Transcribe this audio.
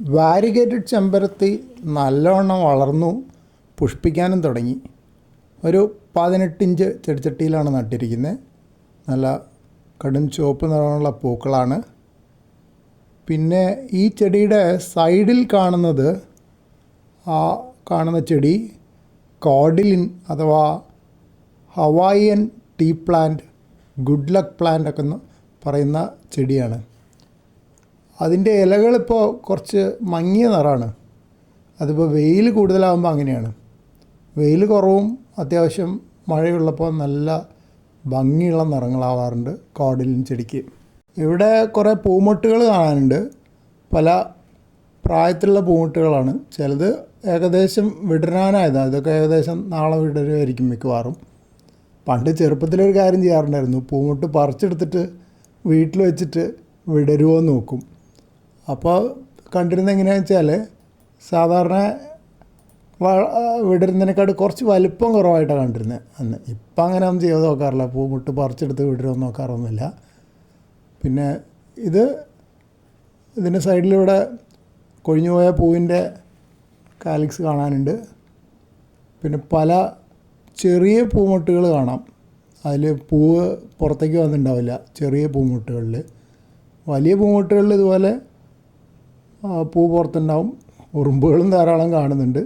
വാരിഗേറ്റഡ് ചെമ്പരത്തി നല്ലവണ്ണം വളർന്നു പുഷ്പിക്കാനും തുടങ്ങി. ഒരു പതിനെട്ടിഞ്ച് ചെടിച്ചട്ടിയിലാണ് നട്ടിരിക്കുന്നത്. നല്ല കടും ചുവപ്പ് നിറമുള്ള പൂക്കളാണ്. പിന്നെ ഈ ചെടിയുടെ സൈഡിൽ കാണുന്നത് ആ കാണുന്ന ചെടി കോഡിലിൻ അഥവാ Hawaiian tea plant good luck plant ഒക്കെ പറയുന്ന ചെടിയാണ്. അതിന്റെ ഇലകളിപ്പോൾ കുറച്ച് മങ്ങിയ നിറമാണ്. അതിപ്പോൾ വെയിൽ കൂടുതലാകുമ്പോൾ അങ്ങനെയാണ്. വെയിൽ കുറവും അത്യാവശ്യം മഴയുള്ളപ്പോൾ നല്ല ഭംഗിയുള്ള നിറങ്ങളാവാറുണ്ട് കോഡിലിൻ ചെടിക്ക്. ഇവിടെ കുറേ പൂമൊട്ടുകൾ കാണാനുണ്ട്. പല പ്രായത്തിലുള്ള പൂമൊട്ടുകളാണ്. ചിലത് ഏകദേശം വിടരാനായതാണ് ഇതൊക്കെ ഏകദേശം നാളെ വിടരുമായിരിക്കും മിക്കവാറും. പണ്ട് ചെറുപ്പത്തിലൊരു കാര്യം ചെയ്യാറുണ്ടായിരുന്നു. പൂമൊട്ട് പറിച്ചെടുത്തിട്ട് വീട്ടിൽ വെച്ചിട്ട് വിടരുമോ നോക്കും. അപ്പോൾ കണ്ടിരുന്നത് എങ്ങനെയാണെന്ന് വെച്ചാൽ സാധാരണ വിടരുന്നതിനേക്കാട് കുറച്ച് വലിപ്പം കുറവായിട്ടാണ് കണ്ടിരുന്നത് അന്ന്. ഇപ്പം അങ്ങനെ ഒന്നും ചെയ്ത് നോക്കാറില്ല പൂമുട്ട് പറിച്ചെടുത്ത് വിടരുമെന്ന് നോക്കാറൊന്നുമില്ല. പിന്നെ ഇത് ഇതിന്റെ സൈഡിലൂടെ കൊഴിഞ്ഞുപോയ പൂവിന്റെ കാലിക്സ് കാണാനുണ്ട്. പിന്നെ പല ചെറിയ പൂമുട്ടുകൾ കാണാം. അതിൽ പൂവ് പുറത്തേക്ക് വന്നിട്ടുണ്ടാവില്ല. ചെറിയ പൂമുട്ടുകളിൽ വലിയ പൂമുട്ടുകളിൽ ഇതുപോലെ ആ, പൂ പുറത്തുണ്ടാവും ഉറുമ്പുകളും ധാരാളം കാണുന്നുണ്ട്.